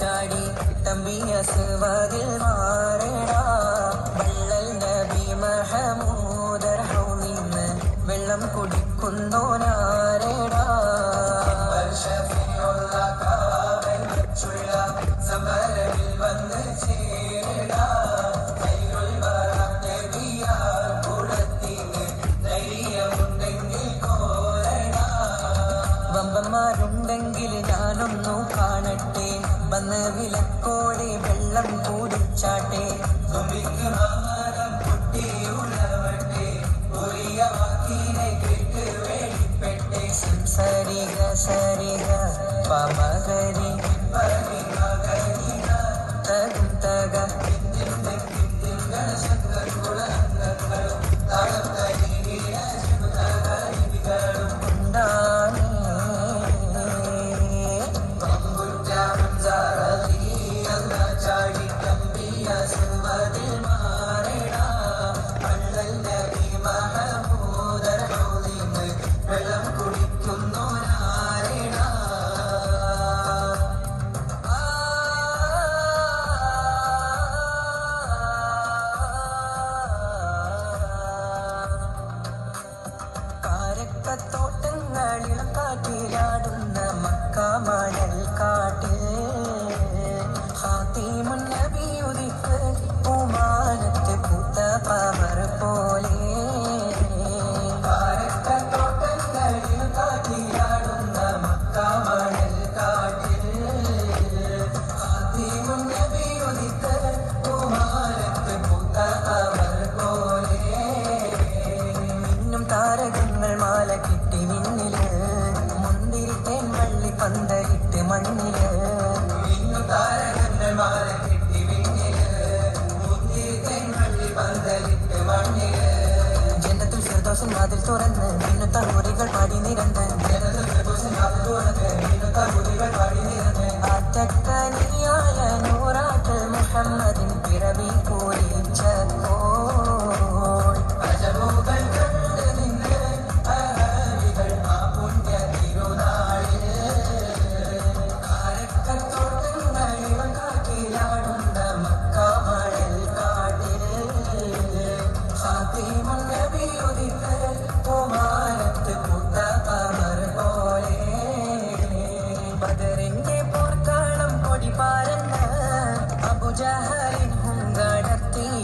ചാടി തമ്പിയ സുവതിൽ മാറേടാ വമ്പന്മാരുണ്ടെങ്കിൽ ഞാനൊന്നു കാണട്ടെ. വന്ന് വിലക്കോടെ വെള്ളം കൂടിച്ചാട്ടെ. സരിഗ സരിഗ പമകരി തകും തക കാരക്കത്തോട്ടങ്ങളിൽ കാറ്റിലാടുന്ന മക്കാമണൽ കാട്ടിൽ. ഹാത്തിമുൻ നബി ഉദിക്ക് പൂമാനത്ത് പൂത്ത പവർ പോലെ. മക്കാമണൽ കാട്ടിൽ. ഹാത്തിമുൻ നബി മാല കിട്ടി മിന്നിൽ. മുന്തിരിത്തേൻ വള്ളി പന്തലിട്ട് മണ്ണിൽ. മിന്നും താരകങ്ങൾ മാല കിട്ടി മിന്നിൽ. മുന്തിരിത്തേൻ വള്ളി പന്തലിട്ട് മണ്ണിൽ. ജനത്തിൽ ഫിർദോസിൻ വാതിൽ തുറന്ന് മിന്നുത്ത ഹൂറികൾ പാടി നിരന്ന്. ജനത്തിൽ ഫിർദോസിൻ വാതിൽ തുറന്ന് മിന്നുത്ത ഹൂറികൾ പാടി നിരന്ന്. ആറ്റക്കനിയായ